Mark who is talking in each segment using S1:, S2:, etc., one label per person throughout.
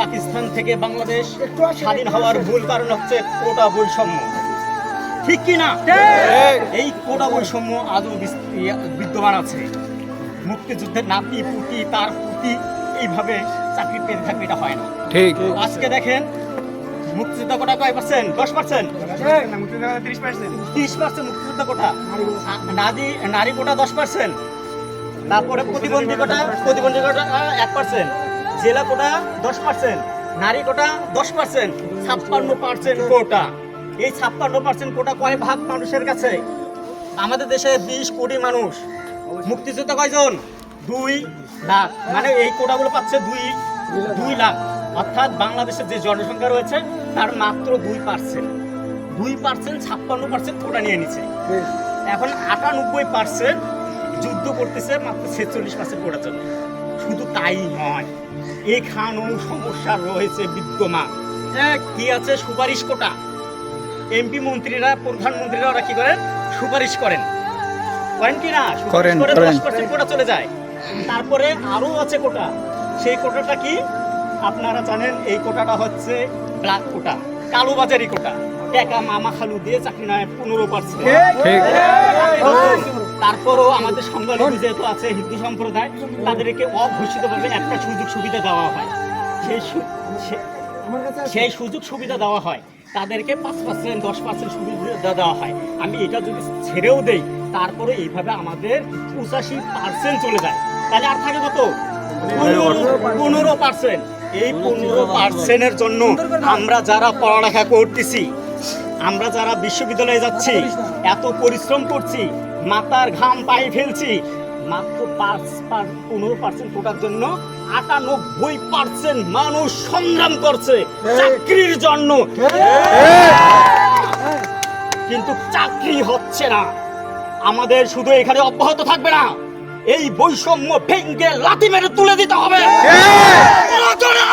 S1: পাকিস্তান থেকে বাংলাদেশ স্বাধীন হওয়ার মূল কারণ হচ্ছে কোটা বৈষম্য। ঠিক কি না? এই কোটা বৈষম্য আজও বিদ্যমান আছে। মুক্তিযুদ্ধের নাতি পুতি তার পুতি এইভাবে চাকরি পেতে থাকবে এটা হয় না।
S2: ঠিক।
S1: আজকে দেখেন মুক্তিযোদ্ধা কোটা কয় পার্সেন্ট দশ পার্সেন্ট ত্রিশ পার্সেন্ট মুক্তিযোদ্ধা কোটা। নারী নারী কোটা দশ পার্সেন্ট তারপরে প্রতিবন্ধী কোটা প্রতিবন্ধী কোটা এক পার্সেন্ট জেলা কোটা দশ পার্সেন্ট নারী কোটা দশ পার্সেন্ট ছাপ্পান্ন পার্সেন্ট কোটা। এই ছাপ্পান্ন পার্সেন্ট কোটা কয় ভাগ মানুষের কাছে? আমাদের দেশে বিশ কোটি মানুষ। মুক্তিযোদ্ধা কয়জন? দুই লাখ। মানে এই কোটাগুলো পাচ্ছে দুই দুই লাখ। অর্থাৎ বাংলাদেশের যে জনসংখ্যা রয়েছে তার মাত্র দুই পার্সেন্ট দুই পার্সেন্ট ছাপ্পান্ন পার্সেন্ট কোটা নিয়ে নিচ্ছে এখন আটানব্বই পার্সেন্ট যুদ্ধ করতেছে মাত্র ছেচল্লিশ পার্সেন্ট কোটার জন্য। শুধু তাই নয় এখানেও সমস্যা রয়েছে বিদ্যমান কি আছে সুপারিশ কোটা এমপি মন্ত্রীরা প্রধানমন্ত্রীরা ওরা কি করেন সুপারিশ করেন করেন কি না সুপারিশ
S2: করেন,
S1: কোটা চলে যায় তারপরে আরও আছে কোটা সেই কোটাটা কি আপনারা জানেন এই কোটাটা হচ্ছে ব্ল্যাক কোটা কালোবাজারি কোটা টাকা মামা খালু দিয়ে চাকরি নয় পনেরো পার্সেন্ট
S2: ঠিক
S1: তারপরও আমাদের সংখ্যালঘু যেহেতু আছে হিন্দু সম্প্রদায়, তাদেরকে অঘোষিতভাবে একটা সুযোগ সুবিধা দেওয়া হয়। সেই সেই সুযোগ সুবিধা দেওয়া হয়। তাদেরকে পাঁচ পার্সেন্ট দশ পার্সেন্ট সুবিধা দেওয়া হয়। আমি এটা যদি ছেড়েও দেই তারপরে এইভাবে আমাদের পঁচাশি পার্সেন্ট চলে যায়। তাহলে আর থাকে কত? পনেরো পার্সেন্ট এই পনেরো পার্সেন্টের জন্য আমরা যারা পড়ালেখা করতেছি, আমরা যারা বিশ্ববিদ্যালয়ে যাচ্ছি, এত পরিশ্রম করছি মাথার ঘাম পায়ে ফেলছি। মাত্র পাঁচ পার পনেরো পার্সেন্ট কোটার জন্য আটানব্বই পার্সেন্ট মানুষ সংগ্রাম করছে চাকরির জন্য। কিন্তু চাকরি হচ্ছে না। আমাদের শুধু এখানে অব্যাহত থাকবে না। এই বৈষম্য ভেঙ্গে লাথি মেরে তুলে দিতে হবে।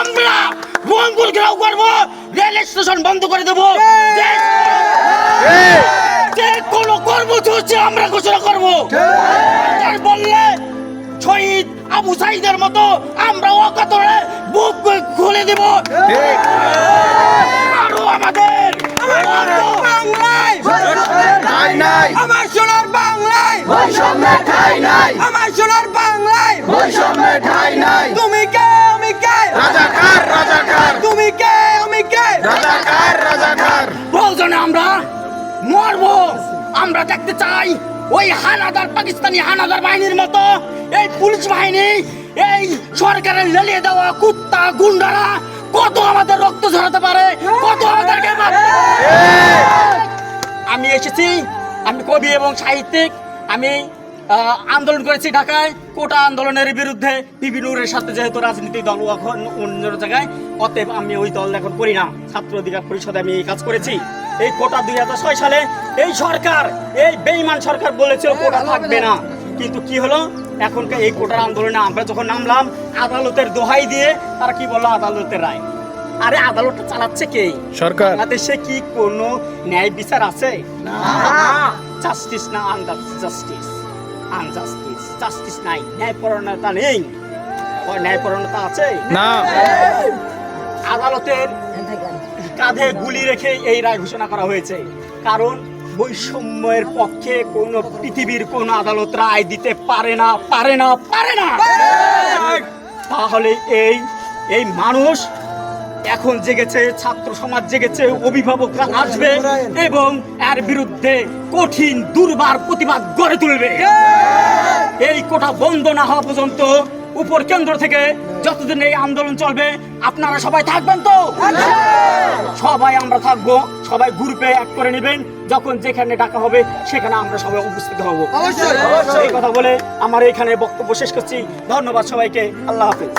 S1: আমরা মঙ্গল ঘেরাও করব। রেল স্টেশন বন্ধ করে দেবো। যে কোনো কর্মসূচি আমরা আবু সাইদের মতো আমরা অকাতরে বুক খুলে দেব। আরও আমাদের
S3: আমার সোনার বাংলায়।
S2: বৈষম্যের ঠাই নাই।
S3: আমার সোনার বাংলায়।
S2: বৈষম্যের ঠাই নাই।
S3: তুমি কে আমি কে?
S2: রাজাকার রাজাকার।
S3: তুমি কে আমি কে?
S2: রাজাকার রাজাকার।
S1: প্রয়োজনে আমরা মরবো। আমরা দেখতে চাই ওই হানাদার পাকিস্তানি হানাদার বাহিনীর মতো। এই পুলিশ বাহিনী এই সরকারের লেলিয়ে দেওয়া কুত্তা, গুন্ডারা কত আমাদের রক্ত ঝরাতে পারে? কত আমাদেরকে। আমি এসেছি, আমি কবি এবং সাহিত্যিক, আমি আন্দোলন করেছি ঢাকায়। কোটা আন্দোলনের বিরুদ্ধে নূরের সাথে যেহেতু রাজনীতি দল এখন অন্য জায়গায়, অতএব আমি ওই দল এখন করি না। ছাত্র অধিকার পরিষদে আমি এই কাজ করেছি। এই কোটা দুই হাজার ছয় সালে এই সরকার, এই বেইমান সরকার বলেছিল কোটা থাকবে না। কিন্তু কি হলো? এখনকার এই কোটার আন্দোলনে আমরা যখন নামলাম আদালতের দোহাই দিয়ে তারা কি বলল? আদালতের রায়। আরে আদালতটা চালাচ্ছে কে?
S2: সরকার।
S1: বাংলাদেশে কি কোনো ন্যায় বিচার আছে? জাস্টিস না আনজাস্টিস আনজাস্টিস জাস্টিস নাই ন্যায়পরণতা নেই। ন্যায়পরণতা আছে?
S2: না।
S1: আদালতের কাঁধে গুলি রেখে এই রায় ঘোষণা করা হয়েছে। কারণ বৈষম্যের পক্ষে কোন পৃথিবীর কোন আদালত রায় দিতে পারে না পারে না পারে না। তাহলে এই এই মানুষ এখন জেগেছে ছাত্র সমাজ জেগেছে অভিভাবকরা আসবে এবং এর বিরুদ্ধে কঠিন দুর্বার প্রতিবাদ গড়ে তুলবে। এই কোটা বন্ধ না হওয়া পর্যন্ত উপর কেন্দ্র থেকে যতদিন এই আন্দোলন চলবে আপনারা সবাই থাকবেন তো? সবাই আমরা থাকব। সবাই গ্রুপে এক করে নেবেন। যখন যেখানে ডাকা হবে সেখানে আমরা সবাই উপস্থিত হব।
S3: অবশ্যই
S1: এই কথা বলে আমার এখানে বক্তব্য শেষ করছি। ধন্যবাদ সবাইকে। আল্লাহ হাফিজ।